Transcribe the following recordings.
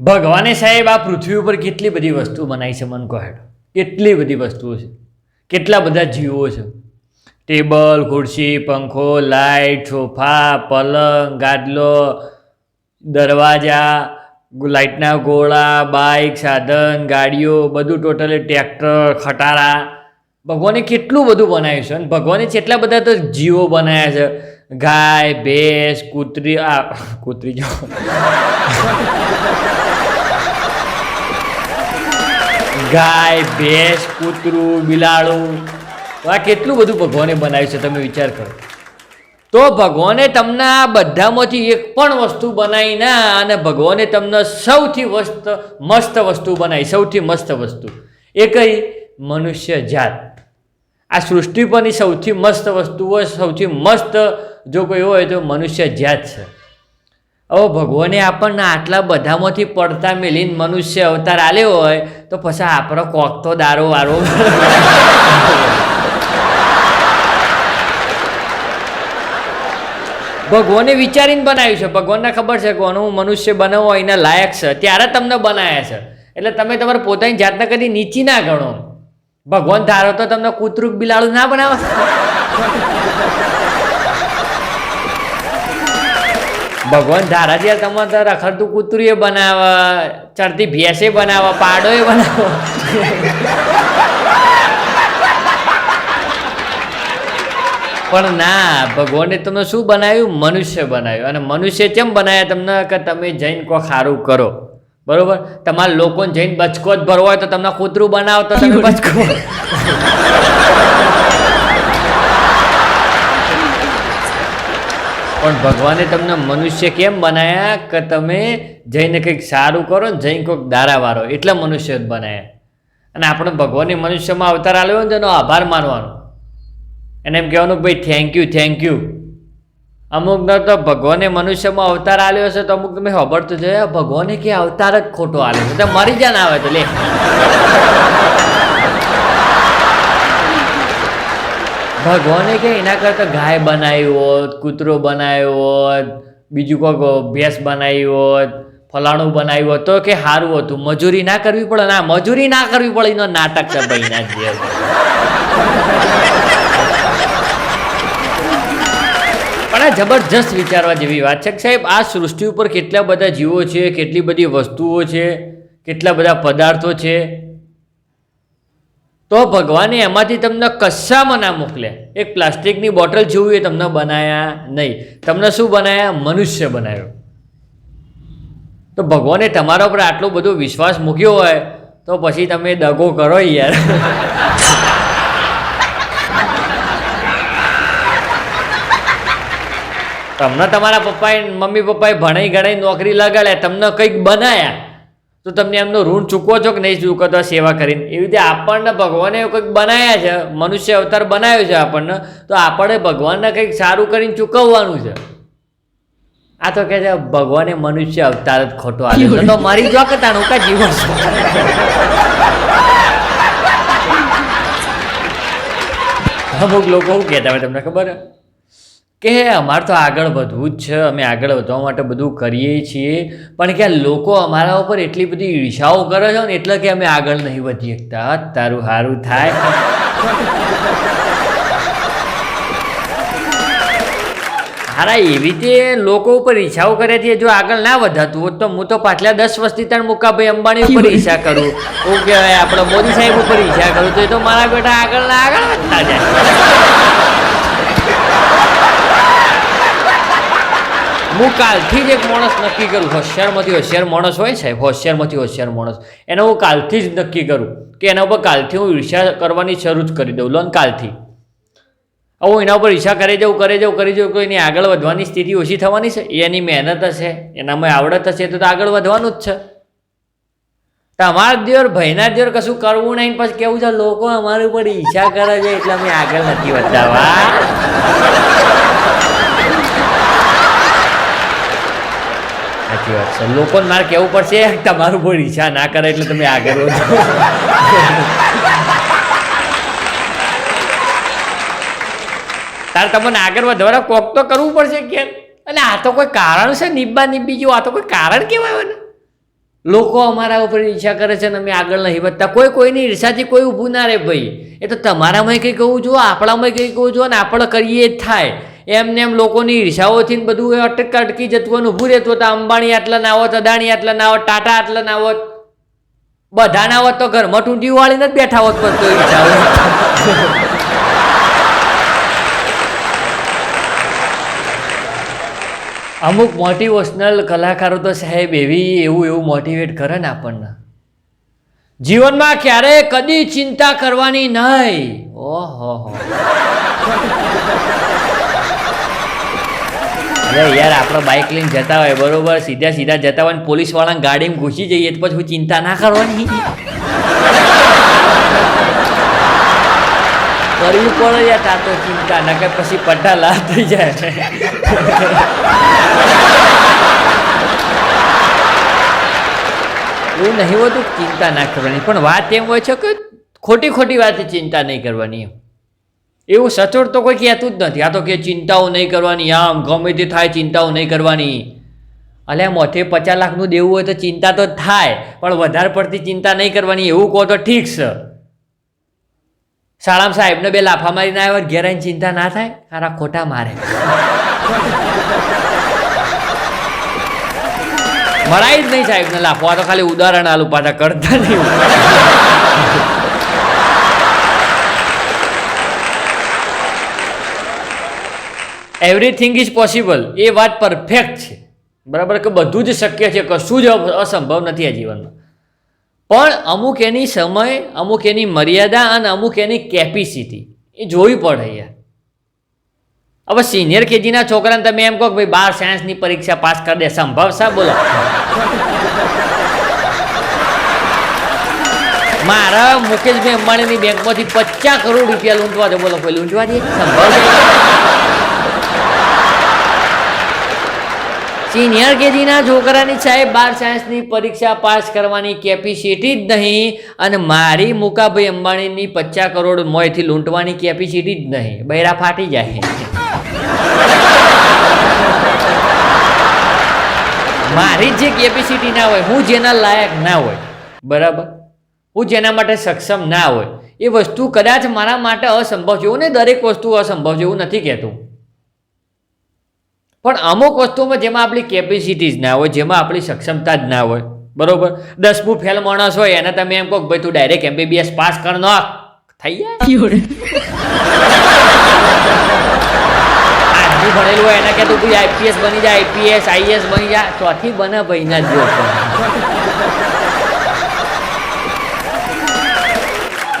ભગવાને સાહેબ, આ પૃથ્વી ઉપર કેટલી બધી વસ્તુ બનાવી છે, મન હેડો. કેટલી બધી વસ્તુઓ છે. કેટલા બધા જીવો છે. ટેબલ, ખુરશી, પંખો લાઇટ સોફા, પલંગ, ગાદલો, દરવાજા લાઇટના ગોળા બાઇક સાધન, ગાડીઓ, બધું ટોટલી ટ્રેક્ટર, ખટારા. ભગવાને કેટલું બધું બનાવ્યું છે. અને ભગવાને કેટલા બધા તો જીવો બનાવ્યા છે. ગાય, ભેંસ, કૂતરી, આ, કૂતરી જો. ગાય, ભેંસ, કૂતરું, બિલાડું. આ કેટલું બધું ભગવાને બનાવ્યું છે, તમે વિચાર કરો. તો ભગવાને તમને આ બધામાંથી એક પણ વસ્તુ બનાવી ના અને ભગવાને તમને સૌથી વસ્ત, મસ્ત વસ્તુ બનાવી, સૌથી મસ્ત વસ્તુ. એ કઈ મનુષ્ય જાત. આ સૃષ્ટિ પરની સૌથી મસ્ત વસ્તુઓ સૌથી મસ્ત જો કોઈ હોય તો મનુષ્ય જાત છે. હવે ભગવાને આપણને આટલા બધામાંથી પડતા મેલીને મનુષ્ય અવતાર આલ્યો હોય તો પછી આપણો કોક તો દારો વારો ભગવાને વિચારીને બનાવ્યું છે. ભગવાનને ખબર છે કે મનુષ્ય બનાવો એના લાયક છે. ત્યારે તમને બનાવ્યા છે. એટલે તમે તમારે પોતાની જાતને કદી નીચી ના ગણો. ભગવાન ધારો તો તમને કૂતરું બિલાડું ના બનાવે. ભગવાન ધારા જ્યારે તમારે તો રખડતું કૂતરું એ બનાવે ચડતી ભેંસે બનાવે પાડો એ બનાવે પણ ના ભગવાને તમને શું બનાવ્યું? મનુષ્ય બનાવ્યું. અને મનુષ્ય કેમ બનાવ્યા તમને? કે તમે જઈને કોઈ સારું કરો. બરોબર? તમારા લોકોને જઈને બચકો જ ભરવો હોય તો તમને કૂતરું બનાવો તો તમે બચકો. પણ ભગવાને તમને મનુષ્ય કેમ બનાવ્યા કે તમે જઈને કંઈક સારું કરો ને જઈને કોઈક દારા વાળો એટલે મનુષ્ય જ બનાવ્યા અને આપણે ભગવાનની મનુષ્યમાં અવતાર આવ્યો ને તેનો આભાર માનવાનો. એને એમ કહેવાનું ભાઈ થેન્ક યુ થેન્ક યુ અમુકનો તો ભગવાને મનુષ્યમાં અવતાર આલ્યો હશે તો અમુક તમે ખબર તો છે ભગવાને કે અવતાર જ ખોટો આલ્યો છે તો મરી જાને આવે તો લે. ભગવાને કે એના કરતાં ગાય બનાવી હોત, કૂતરો બનાવ્યો હોત, બીજું કોઈક ભેંસ બનાવી હોત, ફલાણું બનાવ્યું હોત, તો કે સારું હતું. મજૂરી ના કરવી પડે ના મજૂરી ના કરવી પડે એનો નાટક છે ભાઈના જે પણ આ જબરજસ્ત વિચારવા જેવી વાત છે કે સાહેબ, આ સૃષ્ટિ ઉપર કેટલા બધા જીવો છે, કેટલી બધી વસ્તુઓ છે, કેટલા બધા પદાર્થો છે તો ભગવાને એમાંથી તમને કશામાં ના મોકલે. એક પ્લાસ્ટિકની બોટલ જેવું એ તમને બનાયા નહીં. તમને શું બનાયા? મનુષ્ય બનાવ્યો. તો ભગવાને તમારા ઉપર આટલો બધો વિશ્વાસ મૂક્યો હોય, તો પછી તમે દગો કરો યાર. તમને તમારા પપ્પાએ, મમ્મી પપ્પાએ ભણાઈ ગણાઈ નોકરી લગાડ્યા, તમને કંઈક બનાયા. તો તમને એમનો ઋણ ચૂકવો છો કે નહીં ચૂકવતા સેવા કરીને. એવી રીતે આપણને ભગવાને એવું કંઈક બનાવ્યા છે. મનુષ્ય અવતાર બનાવ્યો છે આપણને. તો આપણે ભગવાનને કંઈક સારું કરીને ચૂકવવાનું છે. આ તો કહે છે, ભગવાને મનુષ્ય અવતાર જ ખોટો આવ્યો તો મારી જો કે તાણું કા જીવન અમુક લોકો શું કહેતા હોય તમને ખબર કે અમારે તો આગળ વધવું જ છે, અમે આગળ વધવા માટે બધું કરીએ છીએ. પણ કે લોકો અમારા ઉપર એટલી બધી ઈર્ષાઓ કરે છે ને, એટલે કે અમે આગળ નહીં વધી શકતા તારું સારું થાય. હારા એવી રીતે લોકો ઉપર ઈચ્છાઓ છે, જો આગળ ના વધાતું હોત તો હું તો પાછલા દસ વર્ષથી ત્રણ મુકાભાઈ અંબાણી ઉપર ઈચ્છા કરું. હું કહેવાય, આપણે મોદી સાહેબ ઉપર ઈચ્છા કરું, તો એ તો મારા બેટા આગળ ના આગળ વધતા જાય. હું કાલથી જ એક માણસ નક્કી કરું. હોશિયારમાંથી હોશિયાર માણસ હોય સાહેબ, હોશિયારમાંથી હોશિયાર માણસ. એને હું કાલથી જ નક્કી કરું કે એના ઉપર કાલથી હું ઈર્ષા કરવાની શરૂ જ કરી દઉં. લોન કાલથી. હું એના ઉપર ઈચ્છા કરી જવું કરી જવું કરી જવું કોઈની આગળ વધવાની સ્થિતિ ઓછી થવાની છે? એની મહેનત હશે, એનામાં આવડત હશે તો આગળ વધવાનું જ છે. તમારા દિયોર, ભાઈના દિયોર કશું કરવું નહીં પછી કેવું છે? લોકો અમારી ઉપર ઈચ્છા કરે છે, એટલે અમે આગળ નથી વધતા સાચી વાત છે. લોકોને મારે કહેવું પડશે તમારું કોઈ ઈચ્છા ના કરે એટલે તમે આગળ વધો. તારે તમને આગળ વધવા કોક તો કરવું પડશે કે અને આ તો કોઈ કારણ છે, નિબ્બા નિબ્બી જેવું? આ તો કોઈ કારણ કહેવાય ને લોકો અમારા ઉપર ઈર્ષા કરે છે ને અમે આગળ નહીં વધતા. કોઈ કોઈની ઈર્ષાથી કોઈ ઊભું ના રહે, ભાઈ. એ તો તમારામાં કંઈ કહું જુઓ આપણામાં કંઈ કહું જુઓ ને આપણે કરીએ જ થાય. એમને એમ લોકોની ઈર્ષાઓથી બધું એ અટક જતું અને ઊભું રહેતું તો અંબાણી આટલા ના આવત અદાણી આટલા ના આવત ટાટા આટલા ના આવત બધા ના આવત તો ઘરમાં ટૂંટી વાળીને જ બેઠા હોત પણ તો ઈર્ષાઓ અમુક મોટિવેશનલ કલાકારો તો સાહેબ એવી એવું એવું મોટિવેટ કરે ને આપણને. જીવનમાં ક્યારેય કદી ચિંતા કરવાની નહીં. ઓહો અરે યાર આપણે બાઇક લઈને જતા હોય, બરોબર? સીધા સીધા જતા હોય પોલીસવાળા ગાડીમાં ઘૂસી જઈએ તો પછી ચિંતા ના કરવાની? કરવી પડે યાર તા તો ચિંતા ના કે પછી પટ્ટા લાભ થઈ જાય. એવું નહીં હોતું ચિંતા ના કરવાની. પણ વાત એમ હોય છે કે ખોટી ખોટી વાત ચિંતા નહીં કરવાની એમ. એવું સચોટ તો કોઈ કહેતું જ નથી. આ તો કે ચિંતાઓ નહીં કરવાની, આમ ગમે તે થાય, ચિંતાઓ નહીં કરવાની. અલ્યા મોથે પચાસ લાખનું દેવું હોય તો ચિંતા તો થાય, પણ વધારે પડતી ચિંતા નહીં કરવાની, એવું કહો તો ઠીક છે. શાળામાં સાહેબને બે લાફા મારીને આવ્યા ઘેર આવીને ચિંતા ના થાય સારા ખોટા મારે. મળાય જ નહીં સાહેબને લાફો, આ તો ખાલી ઉદાહરણ આલું પાછા કરતા નહીં. એવરીથિંગ ઇઝ પોસિબલ એ વાત પરફેક્ટ છે. બરાબર? કે બધું જ શક્ય છે, કશું જ અસંભવ નથી આ જીવનમાં. પણ અમુક એની સમય, અમુક એની મર્યાદા અને અમુક એની કેપેસિટી એ જોવી પડે યાર હવે સિનિયર કેજીના છોકરાને તમે એમ કહો કે ભાઈ બાર સાયન્સની પરીક્ષા પાસ કરી દે. સંભવ સા બોલો. મારા મુકેશભાઈ અંબાણીની બેંકમાંથી પચાસ કરોડ રૂપિયા લૂંટવા દે. બોલો, કોઈ લૂંટવા દે? સંભવ છે સિનિયર કેજીના છોકરાની સાહેબ બાર સાયન્સની પરીક્ષા પાસ કરવાની કેપેસિટી જ નહીં અને મારી મુકાભાઈ અંબાણીની પચાસ કરોડ મોયથી લૂંટવાની કેપેસિટી જ નહીં. બૈરા ફાટી જાય. મારી જે કેપેસિટી ના હોય, હું જેના લાયક ના હોય, બરાબર? હું જેના માટે સક્ષમ ના હોય, એ વસ્તુ કદાચ મારા માટે અસંભવ છે. એવું ને દરેક વસ્તુ અસંભવ છે, એવું નથી કહેતું. પણ અમુક વસ્તુઓમાં જેમાં આપણી કેપેસિટી જ ના હોય જેમાં આપણી સક્ષમતા જ ના હોય. બરોબર? દસમું ફેલ માણસ હોય એને તમે એમ કહો ભાઈ તું ડાયરેક્ટ એમબીબીએસ પાસ કર નાખ થઈ જાય આટલું ભણેલું હોય એના કે તું આઈપીએસ બની જાય આઈપીએસ આઈએસ બની જાય ચોથી બને ભાઈ ના જો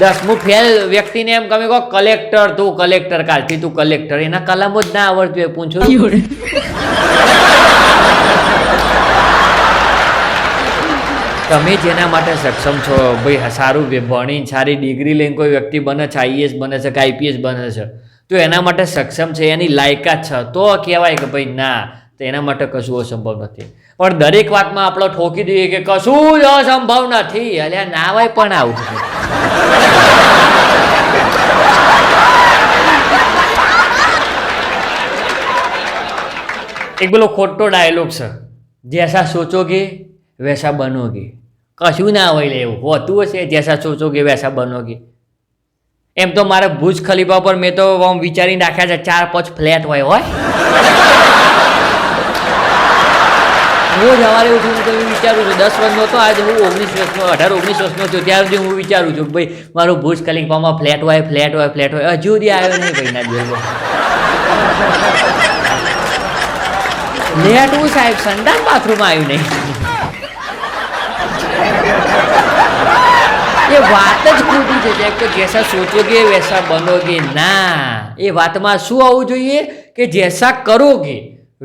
દસમું ફેલ વ્યક્તિને એમ તમે કહો કલેક્ટર તું કલેક્ટર કાલથી તું કલેક્ટર એના કલમ જ ના આવડતું એ પૂછો. તમે જેના માટે સક્ષમ છો, ભાઈ સારું ભણીને સારી ડિગ્રી લઈને કોઈ વ્યક્તિ બને છે આઈએસ બને છે કે આઈપીએસ બને છે, તો એના માટે સક્ષમ છે, એની લાયકાત છે, તો કહેવાય કે, ભાઈ, ના, તો એના માટે કશું અસંભવ નથી. પણ દરેક વાતમાં આપણે ઠોકી દઈએ કે, કશું જ અસંભવ નથી. એટલે ના હોય પણ આવું. એક પેલો ખોટો ડાયલોગ છે. જૈસા સોચોગે, વૈસા બનોગે. કશું ના હોય એવું. હોતું હશે, જૈસા સોચોગે, વૈસા બનોગે. એમ તો મારે ભુજ ખલીફા પર મેં તો આમ નાખ્યા છે, ચાર પાંચ ફ્લેટ હોય હોય. રોજ સવારે ઉઠીને તો હું વિચારું છું, દસ વર્ષનો હતો આજે હું ઓગણીસ વર્ષનો અઢાર ઓગણીસ વર્ષનો છું, ત્યાર સુધી હું વિચારું છું ભાઈ, મારું ભુજ ખલીફામાં ફ્લેટ હોય ફ્લેટ હોય ફ્લેટ હોય, હજુ સુધી આવ્યો નહીં ભાઈ ના જોયો લેટ હું સાહેબ સંડાસ બાથરૂમમાં આવ્યું નહીં. એ વાત જ ખોટી છે કે જેસા સોચોગે વૈસા બનોગે ના. એ વાતમાં શું આવવું જોઈએ કે, જેસા કરોગે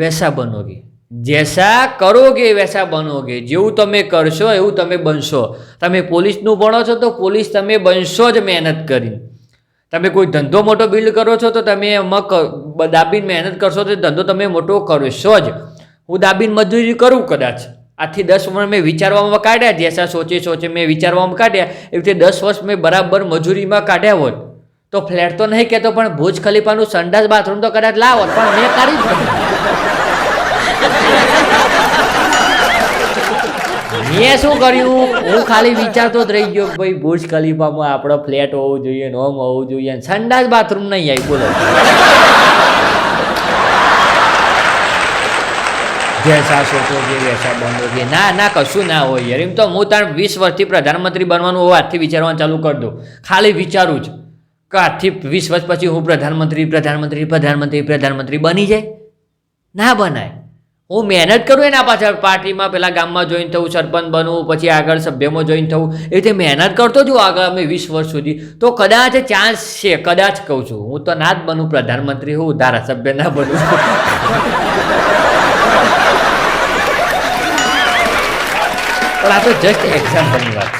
વૈસા બનોગે જેસા કરોગે, વૈસા બનોગે. જેવું તમે કરશો, એવું તમે બનશો. તમે પોલીસનું ભણો છો તો પોલીસ તમે બનશો જ મહેનત કરીને. તમે કોઈ ધંધો મોટો બિલ્ડ કરો છો તો તમે એમાં દાબીને મહેનત કરશો તો ધંધો તમે મોટો કરશો જ. હું દાબીને મજૂરી કરું કદાચ. આથી દસ વર્ષ મેં વિચારવામાં કાઢ્યા. જેસા સોચે સોચે મેં વિચારવામાં કાઢ્યા. એવી રીતે દસ વર્ષ મેં બરાબર મજૂરીમાં કાઢ્યા હોત તો ફ્લેટ તો નહીં કહેતો પણ ભુજ ખલીફાનું સંડાસ બાથરૂમ તો કદાચ લાવો, પણ મેં કાઢી મેં શું કર્યું? હું ખાલી વિચારતો જ રહી ગયો ભાઈ બુર્જ ખલીફામાં આપણો ફ્લેટ હોવો જોઈએ નોમ હોવું જોઈએ સંડાસ બાથરૂમ નહીં આવી, બોલો. જેસા સોચો જે વેસા બંધો છે ના ના, કશું ના હોય યાર. એમ તો હું તાર વીસ વર્ષથી પ્રધાનમંત્રી બનવાનું હોવા, આજથી વિચારવાનું ચાલુ કરી દઉં. ખાલી વિચારું જ કે આજથી વીસ વર્ષ પછી હું પ્રધાનમંત્રી પ્રધાનમંત્રી પ્રધાનમંત્રી પ્રધાનમંત્રી બની જાય? ના બનાય. હું મહેનત કરું એના પાછળ પાર્ટીમાં, પેલા ગામમાં જોઈન થવું, સરપંચ બનવું, પછી આગળ સભ્યમાં જોઈન થવું, એ રીતે મહેનત કરતો છું આગળ અમે વીસ વર્ષ સુધી. તો કદાચ ચાન્સ છે, કદાચ કહું છું, હું તો ના જ બનું, પ્રધાનમંત્રી હું, ધારાસભ્ય ના બનું પણ આ તો જસ્ટ એક્ઝામ્પલની વાત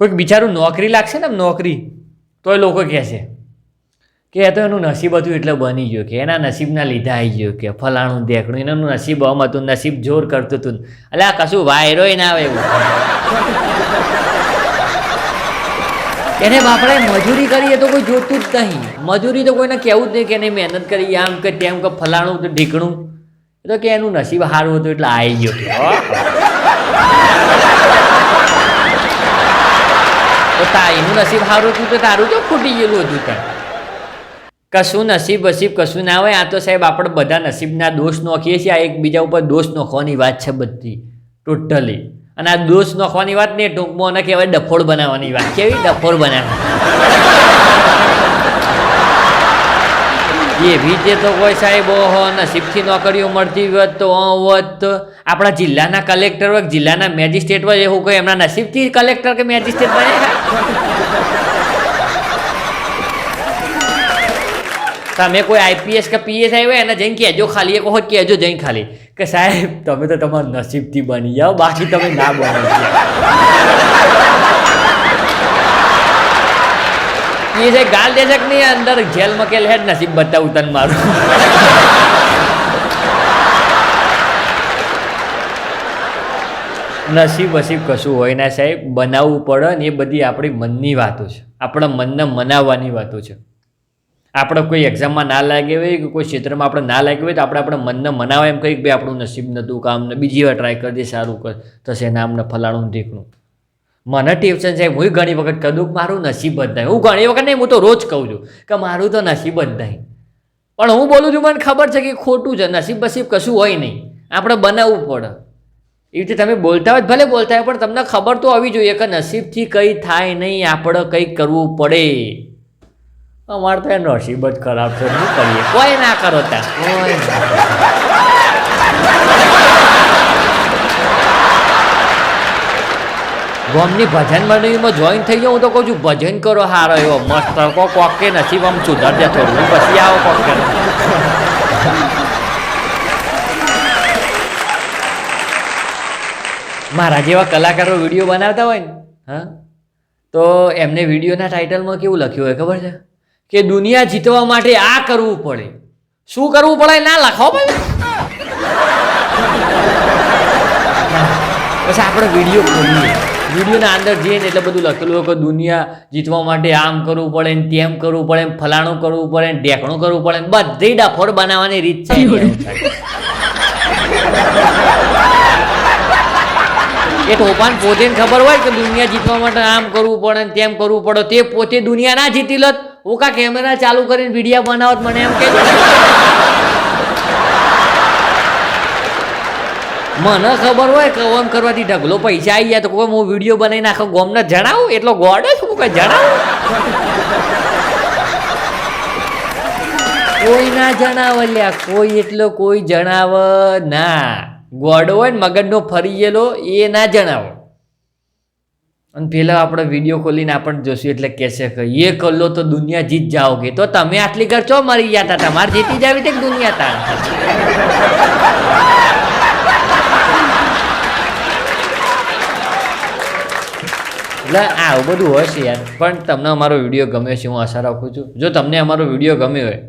કોઈક બિચારું નોકરી લાગશે ને નોકરી તો એ લોકો કહે છે કે એ તો એનું નસીબ હતું એટલે બની ગયું કે એના નસીબના લીધે આવી ગયો કે ફલાણું દેખણું, એનું નસીબ આમ હતું, નસીબ જોર કરતું હતું. એટલે આ કશું વાયરો ના આવે એવું. એને બાપડે મજૂરી કરીએ તો કોઈ જોતું જ નહીં. મજૂરી તો કોઈને કહેવું જ નહીં કે એને મહેનત કરી, આમ કે તેમ કે ફલાણું તો ઢીકણું. તો કે એનું નસીબ સારું હતું એટલે આવી ગયો. તો એનું નસીબ સારું હતું તો તારું તો ફૂટી ગયેલું હતું તાર કશું નસીબ વસીબ કશું ના હોય, આ તો સાહેબ આપણે બધા નસીબના દોષ નોખીએ છીએ. આ એકબીજા ઉપર દોષ નોખવાની વાત છે બધી, ટોટલી. અને આ દોષ નોખવાની વાત નહીં, ટૂંકમાં અને કહેવાય ડફોડ બનાવવાની વાત. કેવી ડફોડ બનાવવાની? એવી રીતે તો કોઈ સાહેબ ઓહો નસીબથી નોકરીઓ મળતી હોત તો હોત. તો આપણા જિલ્લાના કલેક્ટર હોય જિલ્લાના મેજિસ્ટ્રેટ હોય, એવું કોઈ એમના નસીબથી કલેક્ટર કે મેજિસ્ટ્રેટ બન્યા તમે કોઈ આઈપીએસ કે પીએસ હોય એને જઈને કહેજો ખાલી, એક વખત કહેજો જઈને ખાલી. કે સાહેબ, તમે તો તમારા નસીબથી બની જાઓ બાકી તમે ના બનો. પીએસઆઈ ગાલ દેશે કે નહીં, અંદર જેલમાં કે હેડ નસીબ બતાવું તને મારું. નસીબ વસીબ કશું હોય ના સાહેબ, બનાવવું પડે ને એ બધી આપણી મનની વાતો છે. આપણા મનને મનાવવાની વાતો છે. આપણે કોઈ એક્ઝામમાં ના લાગે હોય કે કોઈ ક્ષેત્રમાં આપણે ના લાગ્યું હોય તો આપણે આપણે મનને મનાવે એમ કંઈક ભાઈ આપણું નસીબ નહોતું કામ ને બીજી વાર ટ્રાય કરી દે સારું કર. થશે નામને ફલાણું ઢીકણું. મને ટ્યુશન સાહેબ, હું ઘણી વખત કહું કે મારું નસીબ જ નહીં. હું ઘણી વખત નહીં, હું તો રોજ કહું છું કે મારું તો નસીબ જ નહીં. પણ હું બોલું છું, મને ખબર છે કે ખોટું છે, નસીબ બસીબ કશું હોય નહીં. આપણે બનાવવું પડે. એવી રીતે તમે બોલતા હોય ભલે બોલતા હોય, પણ તમને ખબર તો હોવી જોઈએ કે નસીબથી કંઈ થાય નહીં, આપણે કંઈક કરવું પડે. અમારે તો એ નસીબ જ ખરાબ છે શું કરીએ? કોઈ ના કરો ત્યાં. ગોમની ભજન મંડળીમાં જોઈન થઈ જાઉં હું તો કહું છું ભજન કરો હારો એવો મસ્ત કો કોક કે નસીબ આમ સુધાર દે થોડું. પછી આવો કોક કે મારા જેવા કલાકારો વીડિયો બનાવતા હોય ને હા તો એમને વિડીયોના ટાઇટલમાં કેવું લખ્યું હોય ખબર છે? કે દુનિયા જીતવા માટે આ કરવું પડે. શું કરવું પડે? ના લખો ભાઈ. પછી આપણે વીડિયો ખોલીએ. વિડીયોના અંદર જઈએ ને એટલે બધું લખેલું કે દુનિયા જીતવા માટે આમ કરવું પડે ને તેમ કરવું પડે ને ફલાણું કરવું પડે ને ઢેકણું કરવું પડે ને બધી ડફોડ બનાવવાની રીત છે. એ ટોપાન પોતે ખબર હોય કે દુનિયા જીતવા માટે આમ કરવું પડે ને તેમ કરવું પડે. તે પોતે દુનિયા ના જીતી લત હું કા કેમેરા ચાલુ કરીને વીડિયો બનાવત મને એમ કે મને ખબર હોય કે ઓમ કરવાથી ઢગલો પૈસા આવી ગયા તો કોઈ હું વીડિયો બનાવીને આખો ગોમને જણાવું? એટલો ગોડ જ હું કઈ જણાવું? કોઈ ના જણાવે લ્યા, કોઈ એટલો કોઈ જણાવ ના. ગોડો હોય ને મગજનો ફરી ગયેલો, એ ના જણાવો. અને પેલા આપણે વીડિયો ખોલીને આપણને જોશું એટલે કહેશે કે એ કલ્લો તો દુનિયા જીત જાઓગે. તો તમે આટલી ઘર ચો મરી ગયા હતા? તમારે જીતી જાવી તે દુનિયા તા એટલે આવું બધું હોય છે યાર. પણ તમને અમારો વીડિયો ગમ્યો છે, હું આશા રાખું છું. જો તમને અમારો વીડિયો ગમ્યો હોય,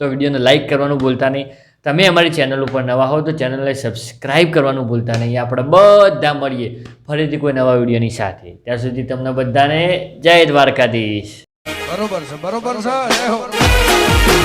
તો વિડીયોને લાઈક કરવાનું ભૂલતા નહીં. તમે અમારી ચેનલ ઉપર નવા હો તો ચેનલને સબસ્ક્રાઈબ કરવાનું ભૂલતા નહીં. આપણે બધા મળીએ ફરીથી કોઈ નવા વિડીયોની સાથે. ત્યાં સુધી તમને બધાને જય દ્વારકાધીશ. બરોબર છે બરોબર છે